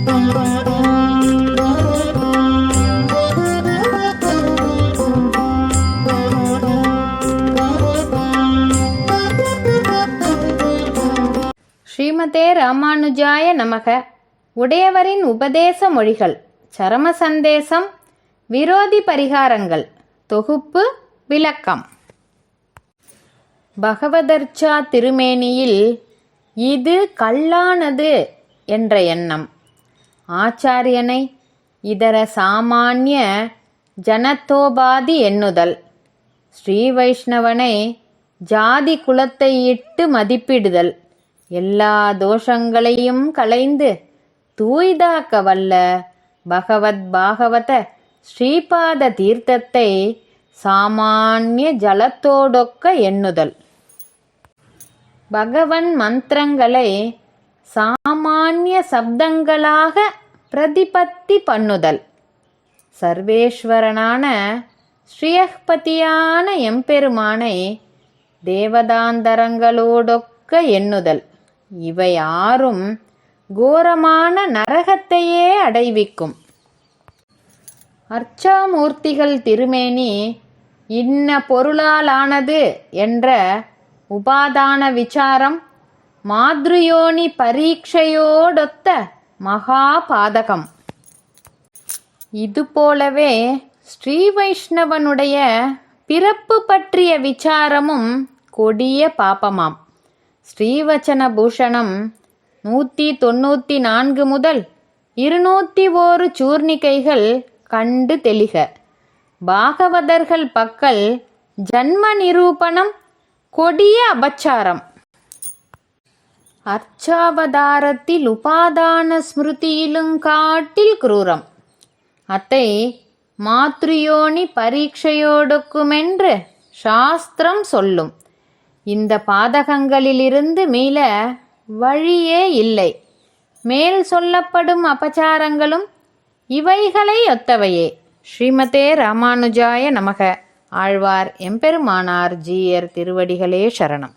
ஸ்ரீமதே ராமானுஜாய நமக. உடையவரின் உபதேச மொழிகள் சரம சந்தேசம் விரோதி பரிகாரங்கள் தொகுப்பு விளக்கம். பகவதர்ச்சா திருமேனியில் இது கல்லானது என்ற எண்ணம். ஆச்சாரியனை இதர சாமானிய ஜனத்தோபாதி எண்ணுதல் ஸ்ரீ வைஷ்ணவனை ஜாதி குலத்தை இட்டு மதிப்பிடுதல். எல்லா தோஷங்களையும் களைந்து தூய்தாக்க வல்ல பகவத் பாகவத ஸ்ரீபாத தீர்த்தத்தை சாமானிய ஜலத்தோடொக்க எண்ணுதல் பகவன் மந்திரங்களை சாமானிய சப்தங்களாக பிரதிபத்தி பண்ணுதல். சர்வேஸ்வரனான ஸ்ரீயஹ்பதியான எம்பெருமானை தேவதாந்தரங்களோடொக்க எண்ணுதல். இவை ஆறும் கோரமான நரகத்தையே அடைவிக்கும். அர்ச்சாமூர்த்திகள் திருமேனி இன்ன பொருளாலானது என்ற உபாதான விசாரம் மாத்ருயோனி பரீட்சையோடொத்த மகா பாதகம் இதுபோலவே ஸ்ரீ வைஷ்ணவனுடைய பிறப்பு பற்றிய விசாரமும் கொடிய பாபமாம் ஸ்ரீவச்சன பூஷணம் நூற்றி தொண்ணூற்றி நான்கு முதல் இருநூற்றி ஓரு சூர்ணிகைகள் கண்டு தெளிக. பாகவதர்கள் பக்கல் ஜன்ம நிரூபணம் கொடிய அபச்சாரம். அர்ச்சாவதாரத்தில் உபாதான ஸ்மிருதியிலும் காட்டில் குரூரம். அத்தை மாத்ருயோனி பரீட்சையோடுக்குமென்று சாஸ்திரம் சொல்லும். இந்த பாதகங்களிலிருந்து மீள வழியே இல்லை. மேல் சொல்லப்படும் அபச்சாரங்களும் இவைகளை ஒத்தவையே. ஸ்ரீமதே ராமானுஜாய நமக. ஆழ்வார் எம்பெருமானார் ஜீயர் திருவடிகளே சரணம்.